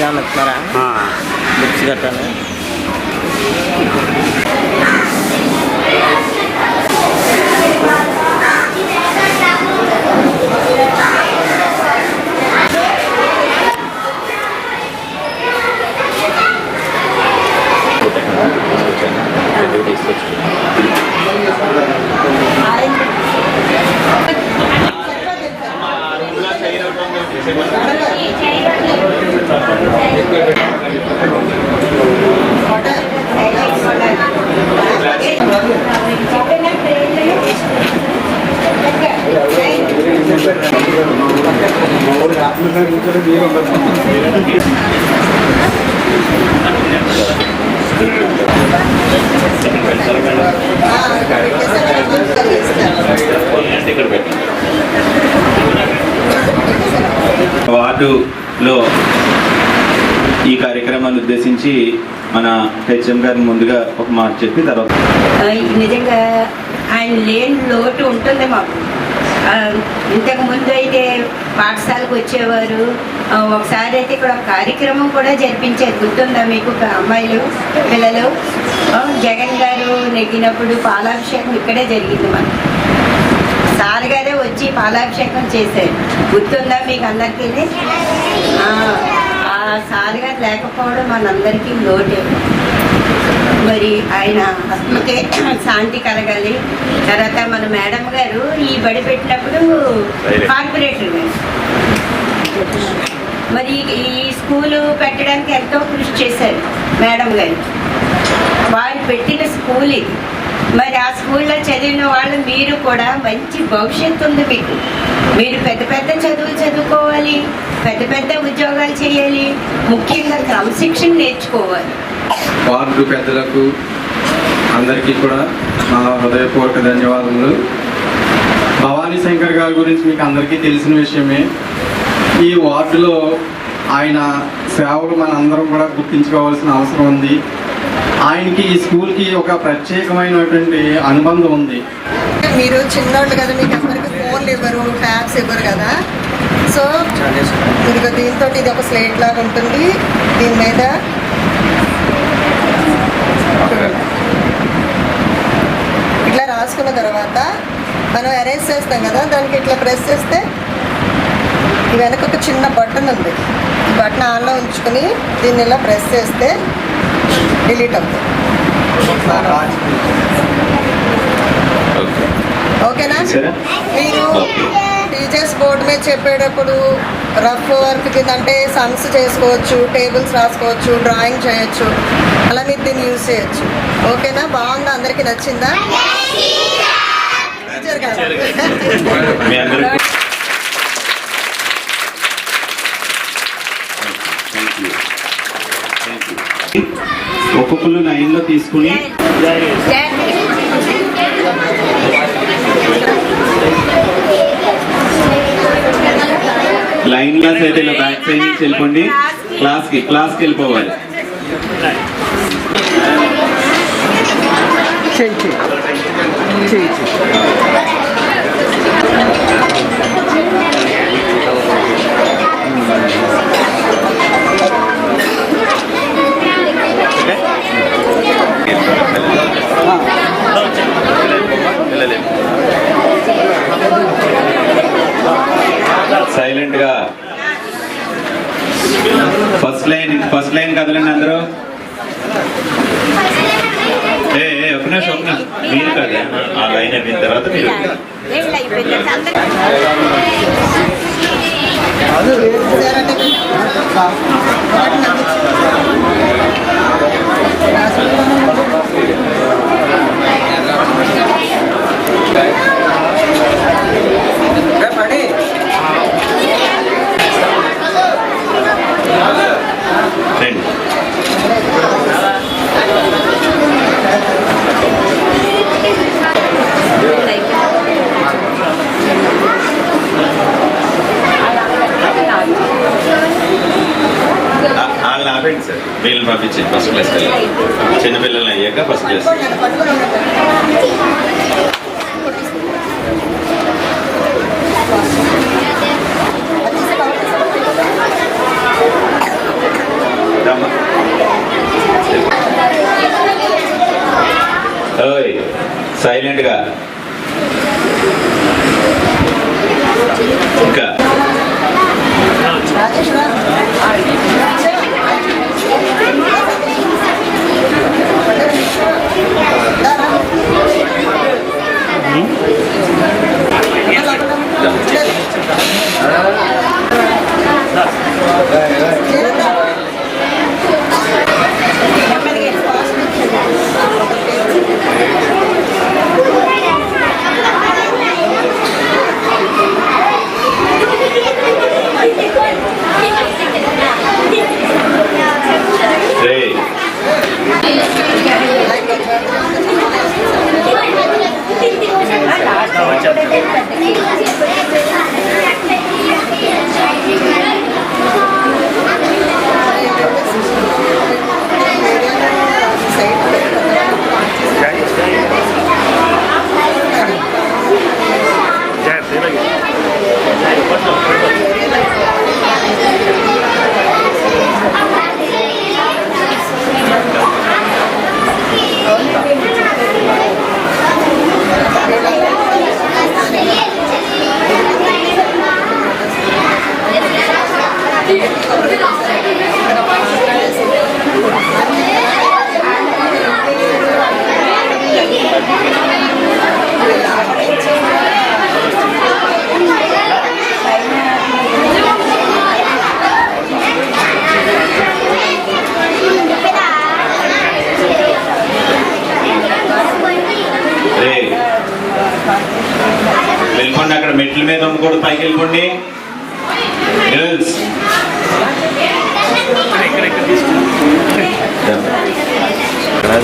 ध्यान रखना रहा हाँ। मिक्स घटन है। గురించి మన హెచ్ఎం గారిని ముందుగా ఒక మాట చెప్పి తర్వాత నిజంగా ఆయన లేని లోటు ఉంటుంది మాకు. ఇంతకు ముందు అయితే పాఠశాలకు వచ్చేవారు. ఒకసారి అయితే ఇక్కడ ఒక కార్యక్రమం కూడా జరిపించారు. గుర్తుందా మీకు ఒక అమ్మాయిలు పిల్లలు? జగన్ గారు నెగ్గినప్పుడు పాలాభిషేకం ఇక్కడే జరిగింది మాకు. సార్ గారే వచ్చి పాలాభిషేకం చేశారు. గుర్తుందా మీకు అందరికీ? ఆ, ఆ సార్ గారు లేకపోవడం మనందరికీ లోటే. మరి ఆయన ఆత్మకే శాంతి కలగాలి. తర్వాత మన మేడం గారు ఈ బడి పెట్టినప్పుడు కార్పొరేటర్ గారు. మరి ఈ స్కూలు పెట్టడానికి ఎంతో కృషి చేశారు మేడం గారు. వారు పెట్టిన స్కూల్ ఇది. మరి ఆ స్కూల్లో చదివిన వాళ్ళు మీరు కూడా మంచి భవిష్యత్తు ఉంది మీకు. మీరు పెద్ద పెద్ద చదువులు చదువుకోవాలి. పెద్ద పెద్ద ఉద్యోగాలు చేయాలి. ముఖ్యంగా క్రమశిక్షణ నేర్చుకోవాలి. వార్డు పెద్దలకు అందరికీ కూడా నా హృదయపూర్వక ధన్యవాదములు. భవానీ శంకర్ గారి గురించి మీకు అందరికీ తెలిసిన విషయమే. ఈ వార్డులో ఆయన సేవలు మన అందరం కూడా గుర్తించుకోవాల్సిన అవసరం ఉంది. ఆయనకి ఈ స్కూల్కి ఒక ప్రత్యేకమైనటువంటి అనుబంధం ఉంది. మీరు చిన్నోళ్ళు కదా మీకు ఎవరికి ఫోన్లు ఇవ్వరు ట్యాబ్స్ ఇవ్వరు కదా. సో ఇదిగో దీంతో ఇది ఒక స్లేట్ లాగా ఉంటుంది. దీని మీద ఇట్లా రాసుకున్న తర్వాత మనం అరేంజ్ చేస్తాం కదా దానికి ఇట్లా ప్రెస్ చేస్తే ఈ వెనక ఒక చిన్న బటన్ ఉంది. ఈ బటన్ ఆన్లో ఉంచుకొని దీన్ని ఇలా ప్రెస్ చేస్తే డిలీట్ అవుతుంది. ఓకేనా. మీరు టీచర్స్ బోర్డు మీద చెప్పేటప్పుడు రఫ్ వర్క్ కింద అంటే సమ్స్ చేసుకోవచ్చు టేబుల్స్ రాసుకోవచ్చు డ్రాయింగ్ చేయొచ్చు. అలా మీరు దీన్ని యూజ్ చేయొచ్చు. ఓకేనా? బాగుందా? అందరికీ నచ్చిందా? టీచర్ అందరికీ ఒక్కొక్కరు లైన్లో తీసుకుని లైన్ క్లాస్ అయితే ఇలా బ్యాక్ సైడ్ నుంచి వెళ్ళిపోండి. క్లాస్కి క్లాస్కి వెళ్ళిపోవాలి. సైలెంట్గా ఫస్ట్ లైన్ లైన్ కదలండి అందరూ? ఏ ఏ, ఒక నిమిషం ఒక నిమిషం. మీరు కదా. ఆ లైన్ అయిపోయిన తర్వాత మీరు ఏళ్ళు నుంచి ఫస్ట్ క్లాస్కి వెళ్ళాలి చిన్నపిల్లలు అయ్యాక ఫస్ట్ క్లాస్ సైలెంట్గా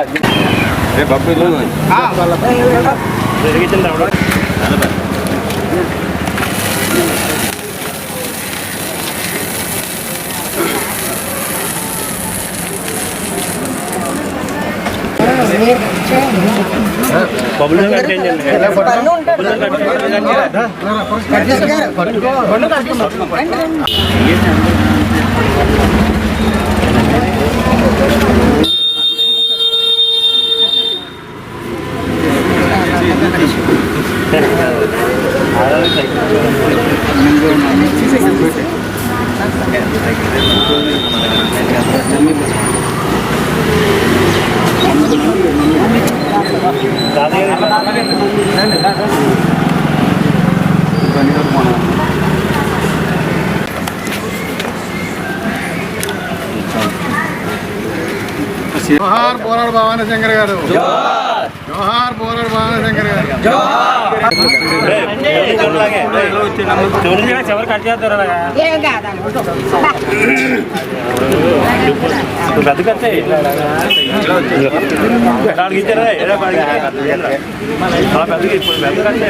అది రే బాబు ఇల్లు పన్ను ఉంటాడు జోహార్ పోరాడు భవానీ శంకర్ గారు జోహార్ పోరాడు భవానీ శంకర్ కట్ చేస్తారు పెద్ద కట్టే నాలుగు ఇచ్చారా పెద్దగా ఇప్పుడు పెద్ద కట్టే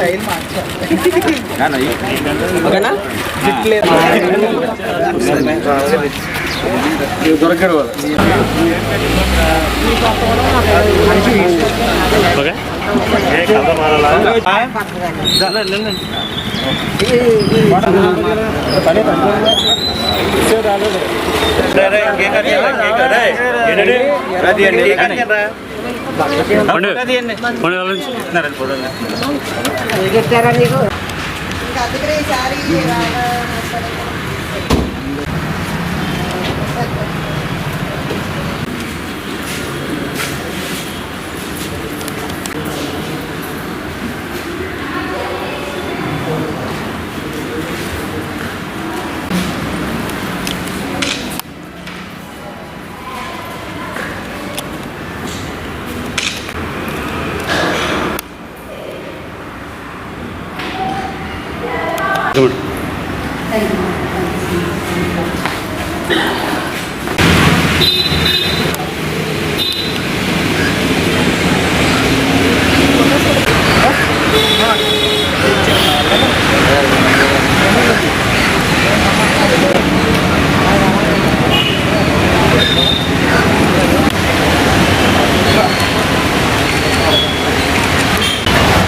తీసింది ఫోటోది దొరకరు ఓకే ఏ కథ మారాలా ఇంకా అందుకనే ఈసారి దగ్గర